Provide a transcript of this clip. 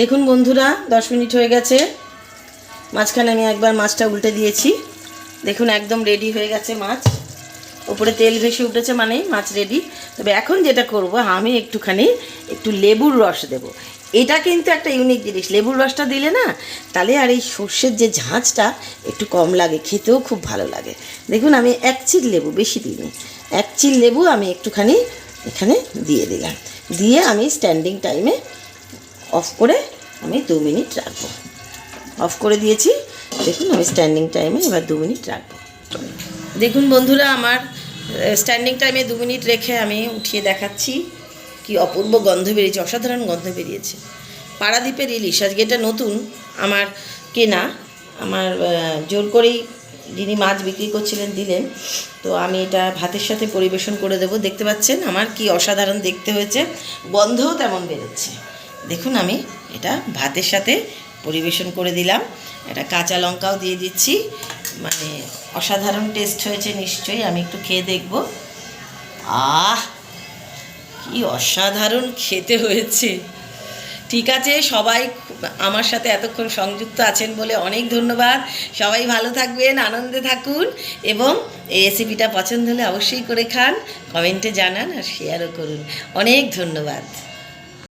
দেখুন বন্ধুরা, দশ মিনিট হয়ে গেছে। মাঝখানে আমি একবার মাছটা উল্টে দিয়েছি। দেখুন, একদম রেডি হয়ে গেছে মাছ। উপরে তেল ভেসে উঠেছে মানেই মাছ রেডি তবে এখন যেটা করব, আমি একটুখানি একটু লেবুর রস দেব। এটা কিন্তু একটা ইউনিক জিনিস। লেবুর রসটা দিলে না, তাহলে আর এই সর্ষের যে ঝাঁঝটা একটু কম লাগে, খেতেও খুব ভালো লাগে। দেখুন, আমি এক চিল লেবু, বেশি দিইনি। এক চিল লেবু আমি একটুখানি এখানে দিয়ে দিলাম। দিয়ে আমি স্ট্যান্ডিং টাইমে অফ করে আমি দু মিনিট রাখব। অফ করে দিয়েছি। দেখুন, আমি স্ট্যান্ডিং টাইমে এবার দু মিনিট রাখব। দেখুন বন্ধুরা, আমার স্ট্যান্ডিং টাইমে দু মিনিট রেখে আমি উঠিয়ে দেখাচ্ছি কি অপূর্ব গন্ধ বেরিয়েছে, অসাধারণ গন্ধ বেরিয়েছে। পাড়াদ্বীপের ইলিশ, আজকে এটা নতুন, আমার কেনা, আমার জোর করেই যিনি মাছ বিক্রি করছিলেন, দিলেন। তো আমি এটা ভাতের সাথে পরিবেশন করে দেবো। দেখতে পাচ্ছেন, আমার কি অসাধারণ দেখতে হয়েছে, গন্ধও তেমন বেরোচ্ছে। দেখুন আমি এটা ভাতের সাথে পরিবেশন করে দিলাম। এটা কাঁচা লঙ্কাও দিয়ে দিচ্ছি। মানে অসাধারণ টেস্ট হয়েছে নিশ্চয়ই, আমি একটু খেয়ে দেখব। আহ, কি অসাধারণ খেতে হয়েছে। ঠিক আছে, সবাই আমার সাথে এতক্ষণ সংযুক্ত আছেন বলে অনেক ধন্যবাদ। সবাই ভালো থাকবেন, আনন্দে থাকুন এবং এই রেসিপিটা পছন্দ হলে অবশ্যই করে খান কমেন্টে জানান আর শেয়ারও করুন। অনেক ধন্যবাদ।